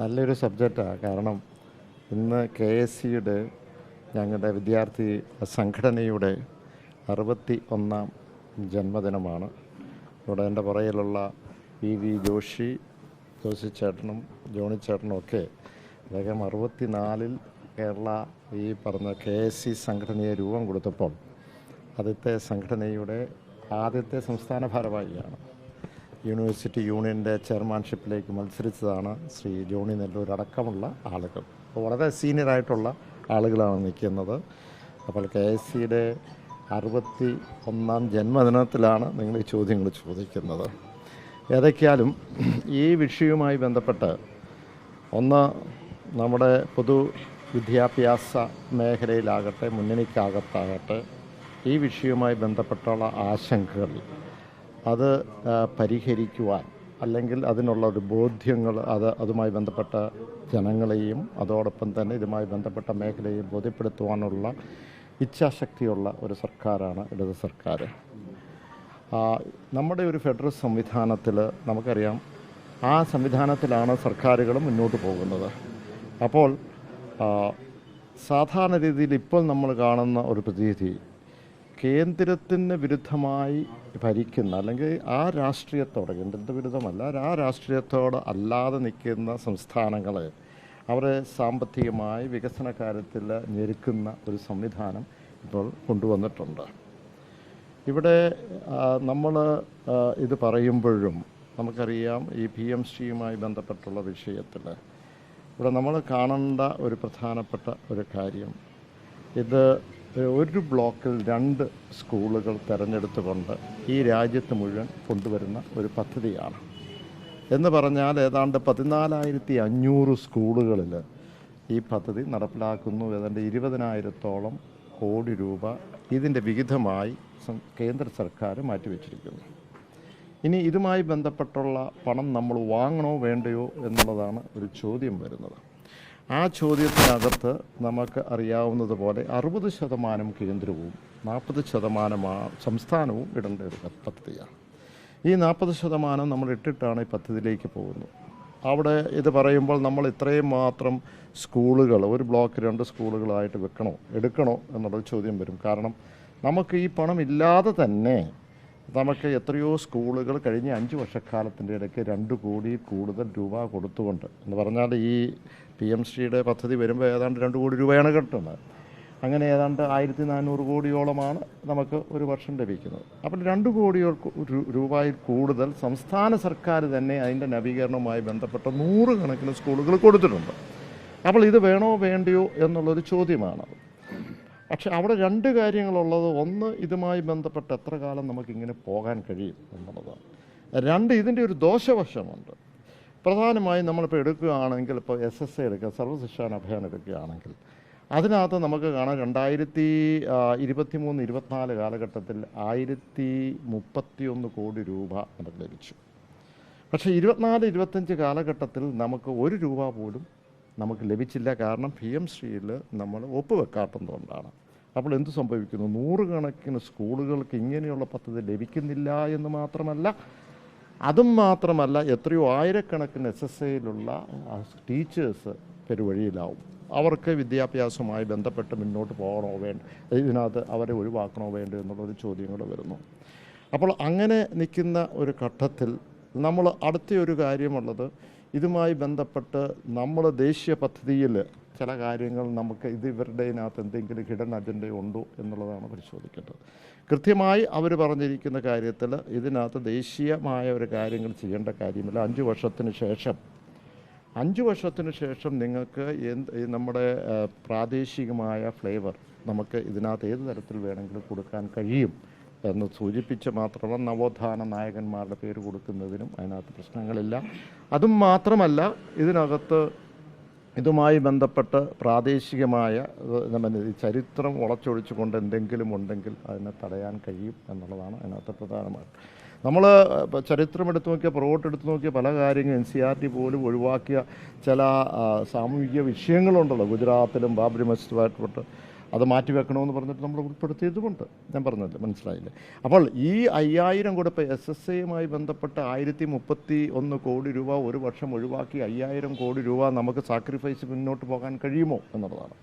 നല്ലൊരു സബ്ജക്റ്റാണ് കാരണം ഇന്ന് കെ എസ് സിയുടെ ഞങ്ങളുടെ വിദ്യാർത്ഥി സംഘടനയുടെ അറുപത്തി ഒന്നാം ജന്മദിനമാണ്. ഇവിടെ എന്റെ പുറയിലുള്ള പി വി ജോഷി ജോഷി ചേട്ടനും ജോണി ചേട്ടനും ഒക്കെ അദ്ദേഹം അറുപത്തിനാലിൽ കേരള ഈ പറഞ്ഞ കെ എസ് സി സംഘടനയെ രൂപം കൊടുത്തപ്പോൾ ആദ്യത്തെ സംഘടനയുടെ ആദ്യത്തെ സംസ്ഥാന ഭാരവാഹിയാണ്. യൂണിവേഴ്സിറ്റി യൂണിയന്റെ ചെയർമാൻഷിപ്പിലേക്ക് മത്സരിച്ചതാണ് ശ്രീ ജോണി നെല്ലൂർ അടക്കമുള്ള ആളുകൾ. വളരെ സീനിയറായിട്ടുള്ള ആളുകളാണ് നിൽക്കുന്നത്. അപ്പോൾ കെ എസ് സിയുടെ അറുപത്തി ഒന്നാം ജന്മദിനത്തിലാണ് നിങ്ങൾ ഈ ചോദ്യങ്ങൾ ചോദിക്കുന്നത്. ഏതൊക്കെയാലും ഈ വിഷയവുമായി ബന്ധപ്പെട്ട് ഒന്ന് നമ്മുടെ പൊതു വിദ്യാഭ്യാസ മേഖലയിലാകട്ടെ മുന്നണിക്കാകത്താകട്ടെ ഈ വിഷയവുമായി ബന്ധപ്പെട്ടുള്ള ആശങ്കകൾ അത് പരിഹരിക്കുവാൻ അല്ലെങ്കിൽ അതിനുള്ള ഒരു ബോധ്യങ്ങൾ അത് അതുമായി ബന്ധപ്പെട്ട ജനങ്ങളെയും അതോടൊപ്പം തന്നെ ഇതുമായി ബന്ധപ്പെട്ട മേഖലയെയും ബോധ്യപ്പെടുത്തുവാനുള്ള ഇച്ഛാശക്തിയുള്ള ഒരു സർക്കാരാണ് ഇടത് സർക്കാർ. നമ്മുടെ ഒരു ഫെഡറൽ സംവിധാനത്തിൽ നമുക്കറിയാം ആ സംവിധാനത്തിലാണ് സർക്കാരുകൾ മുന്നോട്ട് പോകുന്നത്. അപ്പോൾ സാധാരണ രീതിയിൽ ഇപ്പോൾ നമ്മൾ കാണുന്ന ഒരു പ്രതീതി കേന്ദ്രത്തിന് വിരുദ്ധമായി ഭരിക്കുന്ന അല്ലെങ്കിൽ ആ രാഷ്ട്രീയത്തോട് കേന്ദ്രത്തിന് വിരുദ്ധമല്ല ആ രാഷ്ട്രീയത്തോട് അല്ലാതെ നിൽക്കുന്ന സംസ്ഥാനങ്ങൾ അവരെ സാമ്പത്തികമായി വികസന കാര്യത്തിൽ ഞെരുക്കുന്ന ഒരു സംവിധാനം ഇപ്പോൾ കൊണ്ടുവന്നിട്ടുണ്ട്. ഇവിടെ നമ്മൾ ഇത് പറയുമ്പോഴും നമുക്കറിയാം ഈ പി എം സിയുമായി ബന്ധപ്പെട്ടുള്ള വിഷയത്തിൽ ഇവിടെ നമ്മൾ കാണേണ്ട ഒരു പ്രധാനപ്പെട്ട ഒരു കാര്യം. ഇത് ഒരു ബ്ലോക്കിൽ രണ്ട് സ്കൂളുകൾ തിരഞ്ഞെടുത്തുകൊണ്ട് ഈ രാജ്യത്ത് മുഴുവൻ കൊണ്ടുവരുന്ന ഒരു പദ്ധതിയാണ്. എന്ന് പറഞ്ഞാൽ ഏതാണ്ട് പതിനാലായിരത്തി അഞ്ഞൂറ് സ്കൂളുകളിൽ ഈ പദ്ധതി നടപ്പിലാക്കുന്നു. ഏതാണ്ട് ഇരുപതിനായിരത്തോളം കോടി രൂപ ഇതിന്റെ വിഹിതമായി കേന്ദ്ര സർക്കാർ മാറ്റിവെച്ചിരിക്കുന്നു. ഇനി ഇതുമായി ബന്ധപ്പെട്ടുള്ള പണം നമ്മൾ വാങ്ങണോ വേണ്ടയോ എന്നുള്ളതാണ് ഒരു ചോദ്യം വരുന്നത്. ആ ചോദ്യത്തിനകത്ത് നമുക്ക് അറിയാവുന്നതുപോലെ അറുപത് ശതമാനം കേന്ദ്രവും നാൽപ്പത് ശതമാനം സംസ്ഥാനവും ഇടേണ്ട ഒരു പദ്ധതിയാണ്. ഈ നാൽപ്പത് ശതമാനം നമ്മൾ ഇട്ടിട്ടാണ് ഈ പദ്ധതിയിലേക്ക് പോകുന്നത്. അവിടെ ഇത് പറയുമ്പോൾ നമ്മൾ ഇത്രയും മാത്രം സ്കൂളുകൾ ഒരു ബ്ലോക്ക് രണ്ട് സ്കൂളുകളായിട്ട് വെക്കണോ എടുക്കണോ എന്നുള്ളൊരു ചോദ്യം വരും. കാരണം നമുക്ക് ഈ പണം ഇല്ലാതെ തന്നെ നമുക്ക് എത്രയോ സ്കൂളുകൾ കഴിഞ്ഞ അഞ്ച് വർഷക്കാലത്തിന്റെ ഇടയ്ക്ക് രണ്ട് കോടി കൂടുതൽ രൂപ കൊടുത്തുകൊണ്ട് എന്ന് പറഞ്ഞാൽ ഈ പി എം സിയുടെ പദ്ധതി വരുമ്പോൾ ഏതാണ്ട് രണ്ട് കോടി രൂപയാണ് കിട്ടുന്നത്. അങ്ങനെ ഏതാണ്ട് ആയിരത്തി നാനൂറ് കോടിയോളമാണ് നമുക്ക് ഒരു വർഷം ലഭിക്കുന്നത്. അപ്പോൾ രണ്ട് കോടി രൂപയിൽ കൂടുതൽ സംസ്ഥാന സർക്കാർ തന്നെ അതിന്റെ നവീകരണവുമായി ബന്ധപ്പെട്ട നൂറുകണക്കിന് സ്കൂളുകൾ കൊടുത്തിട്ടുണ്ട്. അപ്പോൾ ഇത് വേണോ വേണ്ടയോ എന്നുള്ളൊരു ചോദ്യമാണ്. പക്ഷെ അവിടെ രണ്ട് കാര്യങ്ങളുള്ളത്. ഒന്ന് ഇതുമായി ബന്ധപ്പെട്ട് എത്ര കാലം നമുക്കിങ്ങനെ പോകാൻ കഴിയും എന്നുള്ളതാണ് രണ്ട് ഇതിന്റെ ഒരു ദോഷവശമുണ്ട്. പ്രധാനമായും നമ്മളിപ്പോൾ എടുക്കുകയാണെങ്കിൽ ഇപ്പോൾ എസ് എസ് എ എടുക്കുക സർവശിക്ഷാൻ അഭിയാൻ എടുക്കുകയാണെങ്കിൽ അതിനകത്ത് നമുക്ക് കാണാം രണ്ടായിരത്തി ഇരുപത്തി മൂന്ന് ഇരുപത്തിനാല് കാലഘട്ടത്തിൽ ആയിരത്തി മുപ്പത്തിയൊന്ന് കോടി രൂപ നമുക്ക് ലഭിച്ചു. പക്ഷേ ഇരുപത്തിനാല് ഇരുപത്തഞ്ച് കാലഘട്ടത്തിൽ നമുക്ക് ഒരു രൂപ പോലും നമുക്ക് ലഭിച്ചില്ല. കാരണം പി എം ശ്രീയിൽ നമ്മൾ ഒപ്പുവെക്കാത്തതുകൊണ്ടാണ്. അപ്പോൾ എന്ത് സംഭവിക്കുന്നു? നൂറുകണക്കിന് സ്കൂളുകൾക്ക് ഇങ്ങനെയുള്ള പദ്ധതി ലഭിക്കുന്നില്ല എന്ന് മാത്രമല്ല അതും മാത്രമല്ല എത്രയോ ആയിരക്കണക്കിന് എസ് എസ് ഐയിലുള്ള ടീച്ചേഴ്സ് പെരുവഴിയിലാവും. അവർക്ക് വിദ്യാഭ്യാസവുമായി ബന്ധപ്പെട്ട് മുന്നോട്ട് പോകണോ വേണ്ട ഇതിനകത്ത് അവരെ ഒഴിവാക്കണോ വേണ്ടോ എന്നുള്ളൊരു ചോദ്യങ്ങൾ വരുന്നു. അപ്പോൾ അങ്ങനെ നിൽക്കുന്ന ഒരു ഘട്ടത്തിൽ നമ്മൾ അടുത്ത ഒരു കാര്യമുള്ളത് ഇതുമായി ബന്ധപ്പെട്ട് നമ്മൾ ദേശീയ പദ്ധതിയിൽ ചില കാര്യങ്ങൾ നമുക്ക് ഇത് ഇവരുടെ ഇതിനകത്ത് എന്തെങ്കിലും ഹിഡൻ അജണ്ട ഉണ്ടോ എന്നുള്ളതാണ് പരിശോധിക്കേണ്ടത്. കൃത്യമായി അവർ പറഞ്ഞിരിക്കുന്ന കാര്യത്തിൽ ഇതിനകത്ത് ദേശീയമായ ഒരു കാര്യങ്ങൾ ചെയ്യേണ്ട കാര്യമില്ല. അഞ്ച് വർഷത്തിന് ശേഷം അഞ്ച് വർഷത്തിന് ശേഷം നിങ്ങൾക്ക് എന്ത് നമ്മുടെ പ്രാദേശികമായ ഫ്ലേവർ നമുക്ക് ഇതിനകത്ത് ഏത് തരത്തിൽ വേണമെങ്കിലും കൊടുക്കാൻ കഴിയും? എന്ന് സൂചിപ്പിച്ച് മാത്രമല്ല നവോത്ഥാന നായകന്മാരുടെ പേര് കൊടുക്കുന്നതിനും അതിനകത്ത് പ്രശ്നങ്ങളില്ല. അതും മാത്രമല്ല ഇതിനകത്ത് ഇതുമായി ബന്ധപ്പെട്ട് പ്രാദേശികമായ ചരിത്രം ഉളച്ചൊഴിച്ചുകൊണ്ട് എന്തെങ്കിലും ഉണ്ടെങ്കിൽ അതിനെ തടയാൻ കഴിയും എന്നുള്ളതാണ് അതിനകത്ത് പ്രധാനമായിട്ട്. നമ്മൾ ചരിത്രം എടുത്തു നോക്കിയ പുറകോട്ട് എടുത്തു നോക്കിയ പല കാര്യങ്ങളും എൻ സി ആർ ടി പോലും ഒഴിവാക്കിയ ചില സാമൂഹിക വിഷയങ്ങളുണ്ടല്ലോ. ഗുജറാത്തിലും ബാബരി മസ്ജിദുമായിട്ട് അത് മാറ്റിവെക്കണമെന്ന് പറഞ്ഞിട്ട് നമ്മൾ ഉൾപ്പെടുത്തിയതുമുണ്ട് ഞാൻ പറഞ്ഞില്ല മനസ്സിലായില്ലേ? അപ്പോൾ ഈ അയ്യായിരം കൂടെ ഇപ്പോൾ എസ് എസ് എയുമായി ബന്ധപ്പെട്ട് ആയിരത്തി മുപ്പത്തി ഒന്ന് കോടി രൂപ ഒരു വർഷം ഒഴിവാക്കി അയ്യായിരം കോടി രൂപ നമുക്ക് സാക്രിഫൈസ് മുന്നോട്ട് പോകാൻ കഴിയുമോ എന്നുള്ളതാണ്.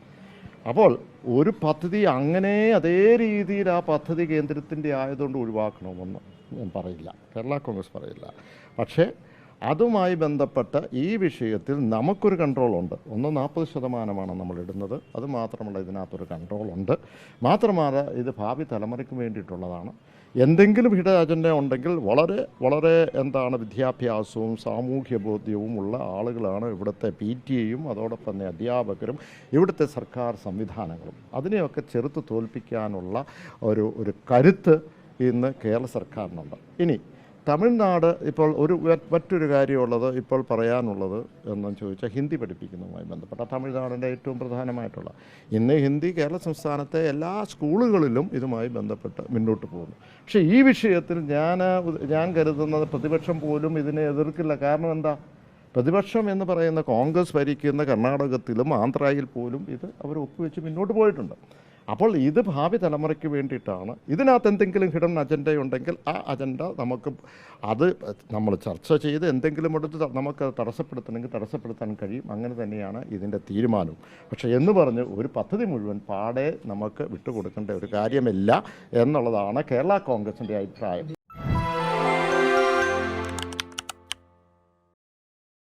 അപ്പോൾ ഒരു പദ്ധതി അങ്ങനെ അതേ രീതിയിൽ ആ പദ്ധതി കേന്ദ്രത്തിന്റെ ആയതുകൊണ്ട് ഒഴിവാക്കണമെന്ന് ഞാൻ പറയില്ല. കേരള കോൺഗ്രസ് പറയില്ല. പക്ഷേ അതുമായി ബന്ധപ്പെട്ട ഈ വിഷയത്തിൽ നമുക്കൊരു കൺട്രോളുണ്ട് ഒന്ന് നാൽപ്പത് ശതമാനമാണ് നമ്മൾ ഇടുന്നത്. അത് മാത്രമല്ല ഇതിനകത്തൊരു കൺട്രോളുണ്ട് മാത്രമല്ല ഇത് ഭാവി തലമുറയ്ക്ക് വേണ്ടിയിട്ടുള്ളതാണ്. എന്തെങ്കിലും ഹിഡ അജണ്ട ഉണ്ടെങ്കിൽ വളരെ വളരെ എന്താണ് വിദ്യാഭ്യാസവും സാമൂഹ്യ ബോധ്യവും ഉള്ള ആളുകളാണ് ഇവിടുത്തെ പി ടി എയും അതോടൊപ്പം തന്നെ അധ്യാപകരും ഇവിടുത്തെ സർക്കാർ സംവിധാനങ്ങളും. അതിനെയൊക്കെ ചെറുത്ത് തോൽപ്പിക്കാനുള്ള ഒരു ഒരു കരുത്ത് ഇന്ന് കേരള സർക്കാരിനുണ്ട്. ഇനി തമിഴ്നാട് ഇപ്പോൾ ഒരു മറ്റൊരു കാര്യമുള്ളത് ഇപ്പോൾ പറയാനുള്ളത് എന്നു ചോദിച്ചാൽ ഹിന്ദി പഠിപ്പിക്കുന്നതുമായി ബന്ധപ്പെട്ട തമിഴ്നാടിന്റെ ഏറ്റവും പ്രധാനമായിട്ടുള്ള ഇന്ന് ഹിന്ദി കേരള സംസ്ഥാനത്തെ എല്ലാ സ്കൂളുകളിലും ഇതുമായി ബന്ധപ്പെട്ട് മുന്നോട്ട് പോകുന്നു. പക്ഷേ ഈ വിഷയത്തിൽ ഞാൻ ഞാൻ കരുതുന്നത് പ്രതിപക്ഷം പോലും ഇതിനെ എതിർക്കില്ല. കാരണം എന്താ? പ്രതിപക്ഷം എന്ന് പറയുന്ന കോൺഗ്രസ് ഭരിക്കുന്ന കർണാടകത്തിലും ആന്ധ്രയിൽ പോലും ഇത് അവർ ഒപ്പുവെച്ച് മുന്നോട്ട് പോയിട്ടുണ്ട്. അപ്പോൾ ഇത് ഭാവി തലമുറയ്ക്ക് വേണ്ടിയിട്ടാണ്. ഇതിനകത്ത് എന്തെങ്കിലും ഹിഡൻ അജണ്ട ഉണ്ടെങ്കിൽ ആ അജണ്ട നമുക്ക് അത് നമ്മൾ ചർച്ച ചെയ്ത് എന്തെങ്കിലും എടുത്ത് നമുക്ക് തടസ്സപ്പെടുത്തണമെങ്കിൽ തടസ്സപ്പെടുത്താൻ കഴിയും. അങ്ങനെ തന്നെയാണ് ഇതിന്റെ തീരുമാനവും. പക്ഷേ എന്ന് പറഞ്ഞ് ഒരു പദ്ധതി മുഴുവൻ പാടെ നമുക്ക് വിട്ടുകൊടുക്കേണ്ട ഒരു കാര്യമില്ല എന്നുള്ളതാണ് കേരള കോൺഗ്രസിന്റെ അഭിപ്രായം.